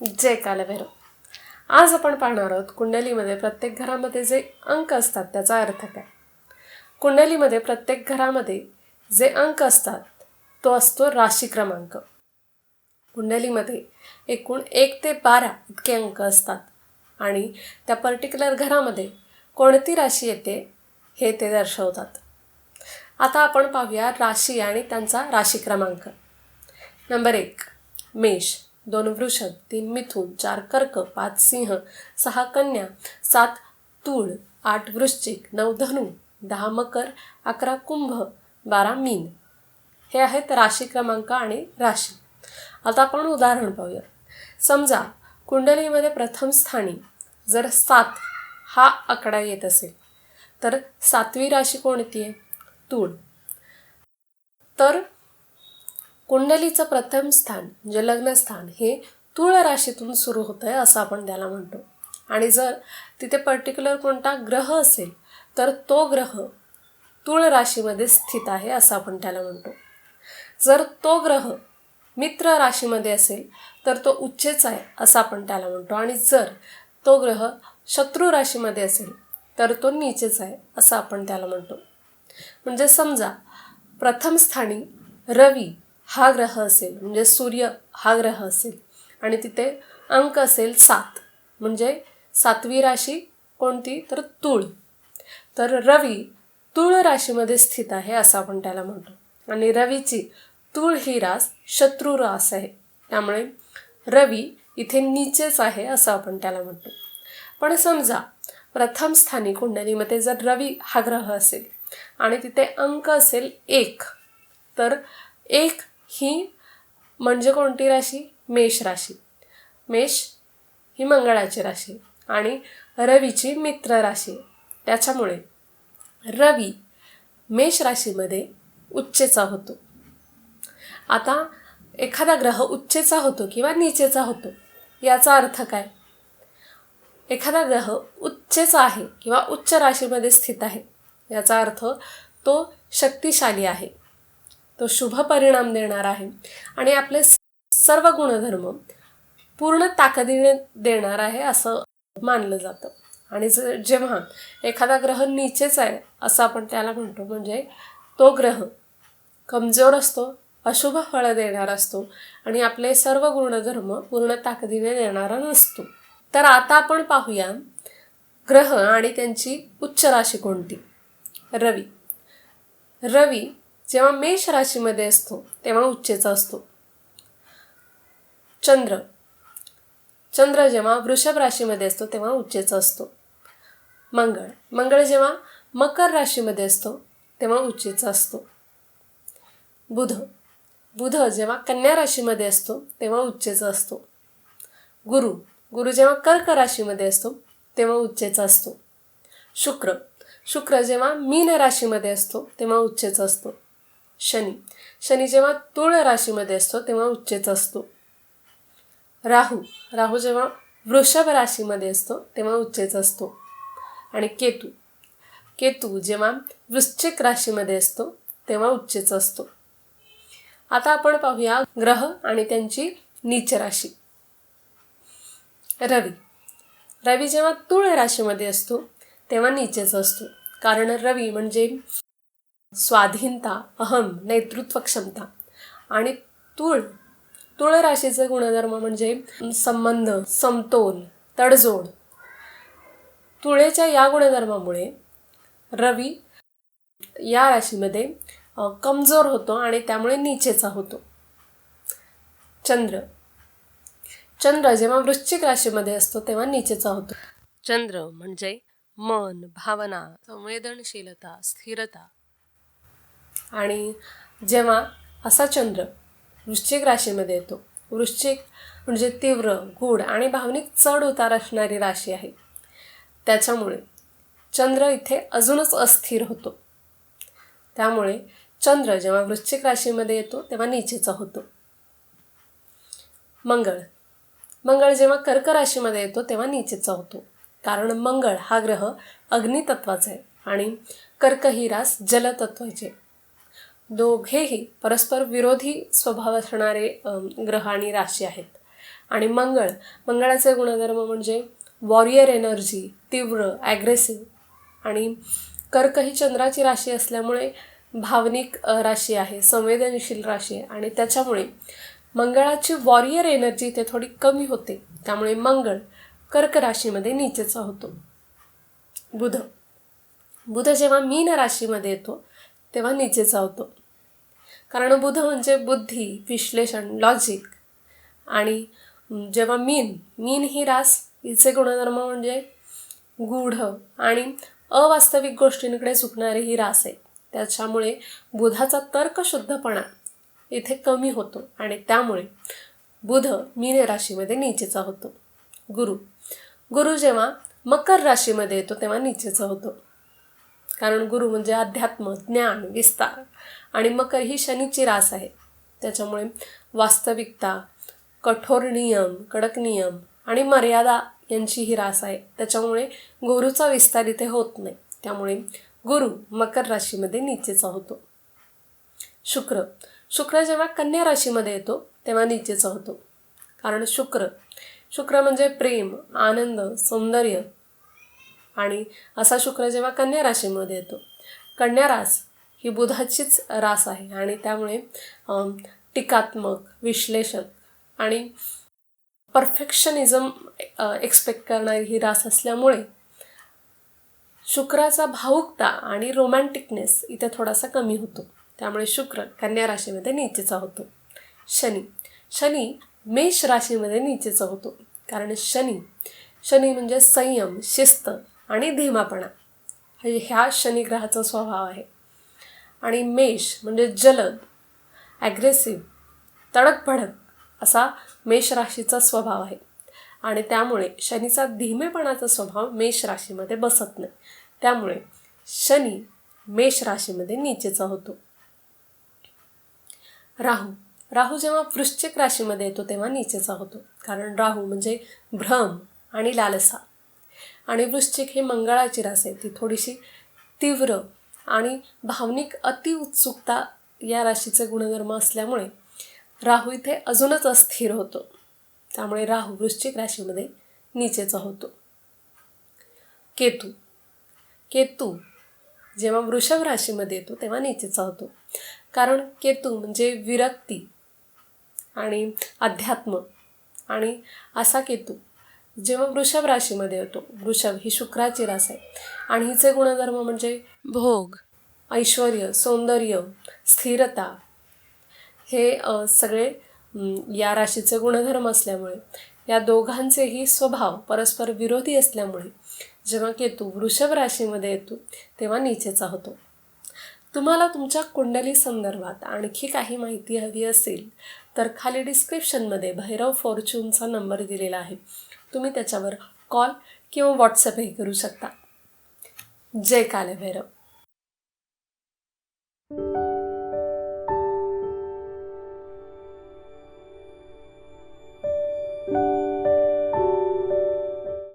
जय कालभैरव. आज आपण पाहणार आहोत कुंडलीमध्ये प्रत्येक घरामध्ये जे अंक असतात त्याचा अर्थ काय? कुंडलीमध्ये प्रत्येक घरामध्ये जे अंक असतात तो असतो राशी क्रमांक. कुंडलीमध्ये एकूण एक ते बारा इतके अंक असतात आणि त्या पर्टिक्युलर घरामध्ये कोणती राशी येते हे ते दर्शवतात. आता आपण पाहूया राशी आणि त्यांचा राशी क्रमांक. नंबर एक मेष. दोन वृषभ तीन मिथुन चार कर्क पाच सिंह सहा कन्या सात तूळ आठ वृश्चिक नऊ धनु दहा मकर अकरा कुंभ बारा मीन. हे आहेत राशी क्रमांक आणि राशी. आता आपण उदाहरण पाहूया. समजा कुंडलीमध्ये प्रथम स्थानी जर सात हा आकडा येत असेल तर सातवी राशी कोणती आहे? तूळ. तर कुंडलीचं प्रथम स्थान म्हणजे लग्नस्थान हे तुळ राशीतून सुरू होतं आहे असं आपण त्याला म्हणतो. आणि जर तिथे पर्टिक्युलर कोणता ग्रह असेल तर तो ग्रह तुळ राशीमध्ये स्थित आहे असं आपण त्याला म्हणतो. जर तो ग्रह मित्र राशीमध्ये असेल तर तो उच्चेच आहे असं आपण त्याला म्हणतो. आणि जर तो ग्रह शत्रू राशीमध्ये असेल तर तो नीचेच आहे असं आपण त्याला म्हणतो. म्हणजे समजा प्रथम स्थानी रवी हा ग्रह असेल म्हणजे सूर्य हा ग्रह असेल. आणि तिथे अंक असेल सात. म्हणजे सातवी राशी कोणती? तर तुळ. तर रवी तुळ राशीमध्ये स्थित आहे असं आपण त्याला म्हणतो. आणि रवीची तुळ ही रास शत्रू रास आहे. त्यामुळे रवी इथे नीचेच आहे असं आपण त्याला म्हणतो. पण समजा प्रथम स्थानी कुंडलीमध्ये जर रवी हा ग्रह असेल आणि तिथे अंक असेल एक तर एक ही म्हणजे कोणती राशी? मेष राशी. मेष ही मंगळाची राशी आणि रवीची मित्र राशी. त्याच्यामुळे रवी मेष राशीमध्ये उच्चेचा होतो. आता एखादा ग्रह उच्चेचा होतो किंवा नीचेचा होतो याचा अर्थ काय? एखादा ग्रह उच्चेचा आहे किंवा उच्च राशीमध्ये स्थित आहे याचा अर्थ तो शक्तिशाली आहे. तो शुभ परिणाम देणार आहे. आणि आपले सर्व गुणधर्म पूर्ण ताकदीने देणार आहे असं मानलं जातं. आणि जेव्हा एखादा ग्रह नीचेच आहे असं आपण त्याला म्हणतो म्हणजे तो ग्रह कमजोर असतो अशुभ फळं देणार असतो आणि आपले सर्व गुणधर्म पूर्ण ताकदीने देणारा नसतो. तर आता आपण पाहूया ग्रह आणि त्यांची उच्च राशी कोणती? रवी. रवी जेव्हा मेष राशीमध्ये असतो तेव्हा उच्चेचा असतो. चंद्र. चंद्र जेव्हा वृषभ राशीमध्ये असतो तेव्हा उच्चेचा असतो. मंगळ. मंगळ जेव्हा मकर राशीमध्ये असतो तेव्हा उच्चेचा असतो. बुध. बुध जेव्हा कन्या राशीमध्ये असतो तेव्हा उच्चेचा असतो. गुरु. गुरु जेव्हा कर्क राशीमध्ये असतो तेव्हा उच्चेचा असतो. शुक्र. शुक्र जेव्हा मीन राशीमध्ये असतो तेव्हा उच्चेचा असतो. शनी. शनी जेव्हा तुळ राशीमध्ये असतो तेव्हा उच्चेचा असतो. राहू. राहू जेव्हा वृषभ राशीमध्ये असतो तेव्हा उच्चेचा असतो. आणि केतू. केतू जेव्हा वृश्चिक राशीमध्ये असतो तेव्हा उच्चेच असतो. आता आपण पाहूया ग्रह आणि त्यांची नीच राशी. रवी. रवी जेव्हा तुळ राशीमध्ये असतो तेव्हा नीचेच असतो. कारण रवी म्हणजे स्वाधीनता अहम नेतृत्व क्षमता आणि तुळ तुळ राशीचे गुणधर्म म्हणजे संबंध समतोल तडजोड. तुळेच्या या गुणधर्मामुळे रवी या राशीमध्ये कमजोर होतो आणि त्यामुळे नीचेचा होतो. चंद्र. चंद्र जेव्हा वृश्चिक राशीमध्ये असतो तेव्हा नीचेचा होतो. चंद्र म्हणजे मन भावना संवेदनशीलता स्थिरता. आणि जेव्हा असा चंद्र वृश्चिक राशीमध्ये येतो वृश्चिक म्हणजे तीव्र गूढ आणि भावनिक चढ उतार असणारी राशी आहे. त्याच्यामुळे चंद्र इथे अजूनच अस्थिर होतो. त्यामुळे चंद्र जेव्हा वृश्चिक राशीमध्ये येतो तेव्हा नीचेचा होतो. मंगळ. मंगळ जेव्हा कर्क राशीमध्ये येतो तेव्हा नीचेचा होतो. कारण मंगळ हा ग्रह अग्नितत्वाचा आहे आणि कर्क ही रास जलतत्वाचे दोघेही परस्पर विरोधी स्वभाव असणारे ग्रह आणि राशी आहेत. आणि मंगळ मंगळाचे गुणधर्म म्हणजे वॉरियर एनर्जी तीव्र ॲग्रेसिव्ह आणि कर्क ही चंद्राची राशी असल्यामुळे भावनिक राशी आहे संवेदनशील राशी आहे आणि त्याच्यामुळे मंगळाची वॉरियर एनर्जी ते थोडी कमी होते. त्यामुळे मंगळ कर्क राशीमध्ये नीचेचा होतो. बुध बुध जेव्हा मीन राशीमध्ये येतो तेव्हा नीचेचा होतो. कारण बुध म्हणजे बुद्धी विश्लेषण लॉजिक आणि जेव्हा मीन मीन ही रास हिचे गुणधर्म म्हणजे गूढ आणि अवास्तविक गोष्टींकडे झुकणारी ही रास आहे. त्याच्यामुळे बुधाचा तर्कशुद्धपणा इथे कमी होतो आणि त्यामुळे बुध मीन राशीमध्ये नीचेचा होतो. गुरु गुरु जेव्हा मकर राशीमध्ये येतो तेव्हा नीचेचा होतो. कारण गुरु म्हणजे अध्यात्म ज्ञान विस्तार. आणि मकर ही शनीची रास आहे. त्याच्यामुळे वास्तविकता कठोर नियम कडक नियम आणि मर्यादा यांची ही रास आहे. त्याच्यामुळे गुरुचा विस्तार इथे होत नाही. त्यामुळे गुरु मकर राशीमध्ये नीचेचा होतो. शुक्र. शुक्र जेव्हा कन्या राशीमध्ये येतो तेव्हा नीचेचा होतो. कारण शुक्र. शुक्र म्हणजे प्रेम आनंद सौंदर्य आणि असा शुक्र जेव्हा कन्या राशीमध्ये येतो. कन्या रास ही बुधाचीच रास आहे आणि त्यामुळे टीकात्मक विश्लेषक आणि परफेक्शनिझम एक्सपेक्ट करणारी ही रास असल्यामुळे शुक्राचा भावुकता आणि रोमॅन्टिकनेस इथे थोडासा कमी होतो. त्यामुळे शुक्र कन्या राशीमध्ये नीचेचा होतो. शनी शनी मेष राशीमध्ये नीचेचा होतो. कारण शनी शनी म्हणजे संयम शिस्त आणि धीमापणा. हे ह्या शनिग्रहाचा स्वभाव आहे. आणि मेष म्हणजे जलद ॲग्रेसिव्ह तडक भडक असा मेष राशीचा स्वभाव आहे. आणि त्यामुळे शनीचा धीमेपणाचा स्वभाव मेष राशीमध्ये बसत नाही. त्यामुळे शनी मेष राशीमध्ये नीचेचा होतो. राहू. राहू जेव्हा वृश्चिक राशीमध्ये येतो तेव्हा नीचेचा होतो. कारण राहू म्हणजे भ्रम आणि लालसा. आणि वृश्चिक ही मंगळाची रास आहे. ती थोडीशी तीव्र आणि भावनिक अति उत्सुकता या राशीचे गुणधर्म असल्यामुळे राहू इथे अजूनच अस्थिर होतो. त्यामुळे राहू वृश्चिक राशीमध्ये नीचेचा होतो. केतू. केतू जेव्हा वृषभ राशीमध्ये येतो तेव्हा नीचेचा होतो. कारण केतू म्हणजे विरक्ती आणि अध्यात्म आणि असा केतू जेव्हा वृषभ राशीमध्ये येतो वृषभ ही शुक्राची रास आहे. आणि हिचे गुणधर्म म्हणजे भोग. ऐश्वर सौंदर्य स्थिरता हे सगळे या राशीचे गुणधर्म असल्यामुळे या दोघांचेही स्वभाव परस्पर विरोधी असल्यामुळे जेव्हा केतू वृषभ राशीमध्ये येतो तेव्हा नीचेचा होतो. तुम्हाला तुमच्या कुंडली संदर्भात आणखी काही माहिती हवी असेल तर खाली डिस्क्रिप्शनमध्ये भैरव फॉर्च्यूनचा नंबर दिलेला आहे. तुम्ही त्याच्यावर कॉल किंवा व्हॉट्सअपही करू शकता. जय कालभैरव